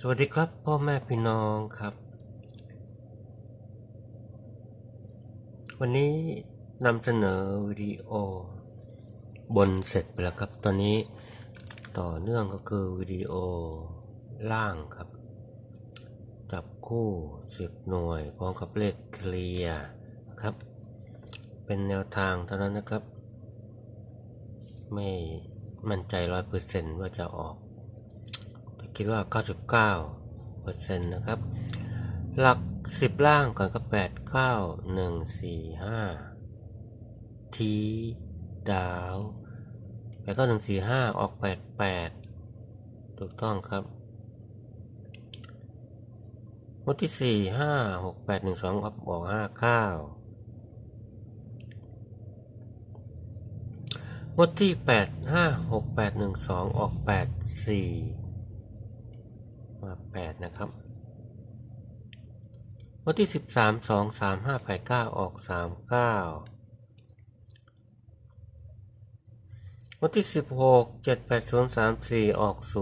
สวัสดีครับพ่อแม่พี่น้องครับ วันนี้นำเสนอวิดีโอบนเสร็จไปแล้วครับ ตอนนี้ต่อเนื่องก็คือวิดีโอล่างครับ จับคู่สิบหน่วยพร้อมกับเลขเคลียร์ครับ เป็นแนวทางเท่านั้นนะครับ ไม่ มั่นใจร้อยเปอร์เซนต์ว่าจะออก แต่คิดว่า 99เปอร์เซ็นต์นะครับ หลัก 10 ล่างก่อนก็ 8 9 1 4 5 ทีดาว8 9 1 4 5 ออก 8 8 ถูกต้องครับงวดที่ 4 5 6 8 1 2ครับออก 59 9 งวดที่ 8 5 6 8 1 2 ออก 8 4 มา 8 นะครับวันที่ 13 2 3 5 8 9 ออก 3 9วันที่ 16 7 8 0 3 4 ออก 0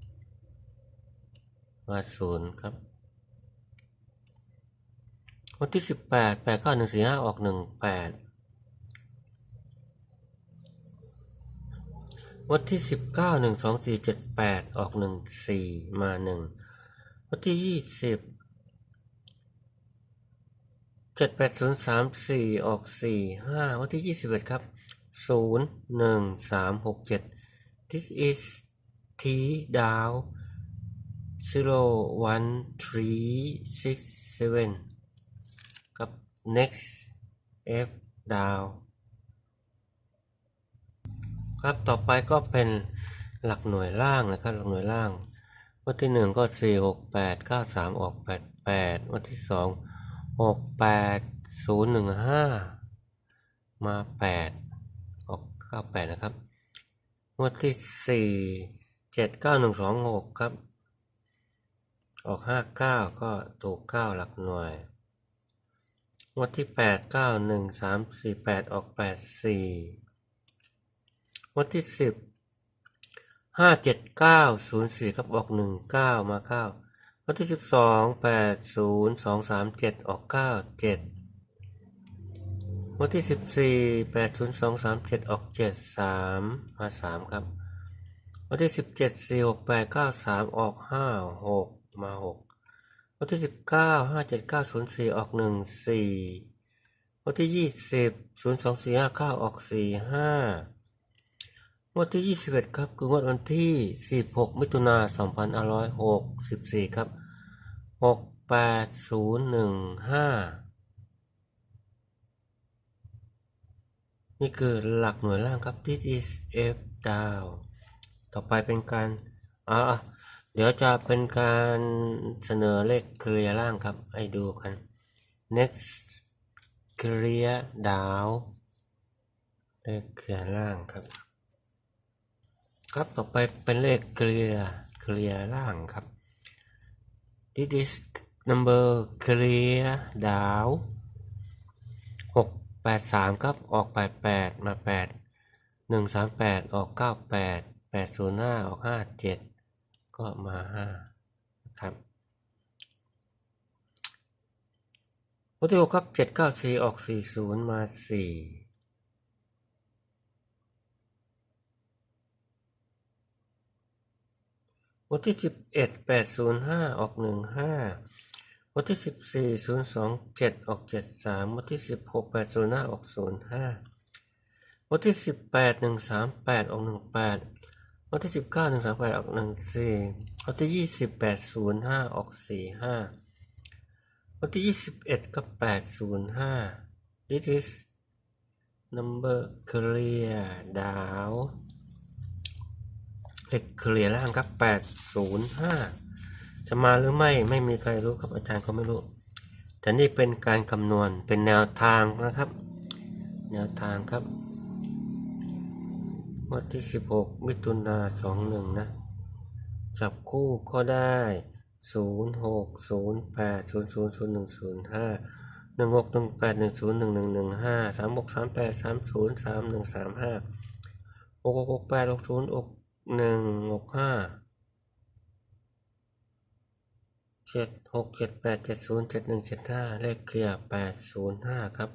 5 มา 0 ครับ วันที่ 18 89145 ออก 18 9 1 4 5ออก1 8วันที่19 1 2 4 7 8ออก1 4มา1วันที่20 7 8 0 3 4ออก4 5วันที่21ครับ0 1 3 6 7 this is T down 0 1 3 6 7ครับ next F down ครับ ต่อไปก็เป็นหลักหน่วยล่างนะครับ หลักหน่วยล่าง วันที่หนึ่งก็สี่หกแปดเก้าสามออกแปดแปดวันที่สองหกแปดศูนย์หนึ่งห้ามาแปดออกเก้าแปดนะครับงวดที่สี่เจ็ดเก้าหนึ่งสองหกครับ ออกห้าเก้าก็ถูกเก้าหลักหน่วยงวดที่แปดเก้าหนึ่งสามสี่แปดออกแปดสี่ วันที่สิบห้าเจ็ดเก้าศูนย์สี่ครับออกหนึ่งเก้ามาเก้าวันที่สิบสองแปดศูนย์สองสามเจ็ดออกเก้าเจ็ดวันที่สิบสี่แปดศูนย์สองสามเจ็ดออกเจ็ดสามมาสามครับ วันที่สิบเจ็ดสี่หกแปดเก้าสามออกห้าหกมาหกวันที่สิบเก้าห้าเจ็ดเก้าศูนย์สี่ออกหนึ่งสี่วันที่ยี่สิบศูนย์สองสี่ห้าเก้าออกสี่ห้า งวดที่ 21 ครับ คืองวดวันที่ 16 มิถุนา2564 ครับ 68015 นี่คือหลักหน่วยล่างครับ this is F down ต่อไปเป็นการอ่าเดี๋ยวจะเป็นการเสนอเลขเคลียร์ล่างครับให้ดูกัน next clear down เลขเคลียร์ล่างครับ ครับต่อไปเป็นเลขเคลียร์เคลียร์ล่างครับ this is number clear down หกแปดสามครับออกแปดแปดมาแปดหนึ่งสามแปดออกเก้าแปดแปดศูนย์ห้าออกห้าเจ็ดก็มาห้าครับวันที่หกครับเจ็ดเก้าสี่ออกสี่ศูนย์มาสี่ วันที่สิบเอ็ดแปดศูนย์ห้าออกหนึ่งห้าวันที่สิบสี่ศูนย์สองเจ็ดออกเจ็ดสามวันที่สิบหกแปดศูนย์ห้าออกศูนย์ห้าวันที่สิบแปดหนึ่งสามแปดออกหนึ่งแปดวันที่สิบเก้าหนึ่งสามแปดออกหนึ่งสี่วันที่ยี่สิบแปดศูนย์ห้าออกสี่ห้าวันที่ยี่สิบเอ็ดก็แปดศูนย์ห้า this is number clear down เลขเคลียร์ล่างครับ 805 จะมาหรือไม่ไม่มีใครรู้ครับอาจารย์ก็ไม่รู้ แต่นี่เป็นการคำนวณเป็นแนวทางนะครับ แนวทางครับวันที่ 16 มิถุนา21 นะ จับคู่ก็ได้ 0 6 0 8 0 0 0 1 0 5 1 6 1 8 1 0 1 1 1 5 3 6 3 8 3 0 3 1 3 5 6 6 6 8 6 0 6 หนึ่งหกห้าเจ็ดหกเจ็ดแปดเจ็ดศูนย์เจ็ดหนึ่งเจ็ดห้าเลขเคลียร์แปดศูนย์ห้าครับ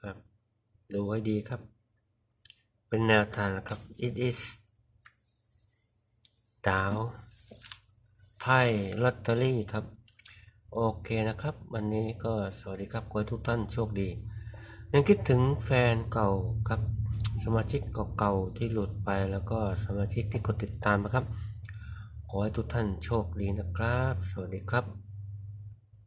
ครับ ดูให้ดีครับ เป็นแนวทางนะครับ it is ดาวไพ่ลอตเตอรี่ครับ โอเคนะครับ วันนี้ก็สวัสดีครับขอให้ทุกท่านโชคดี ยังคิดถึงแฟนเก่าครับ สมาชิกเก่าๆที่หลุดไปแล้วก็สมาชิกที่กดติดตามนะครับ ขอให้ทุกท่านโชคดีนะครับ สวัสดีครับ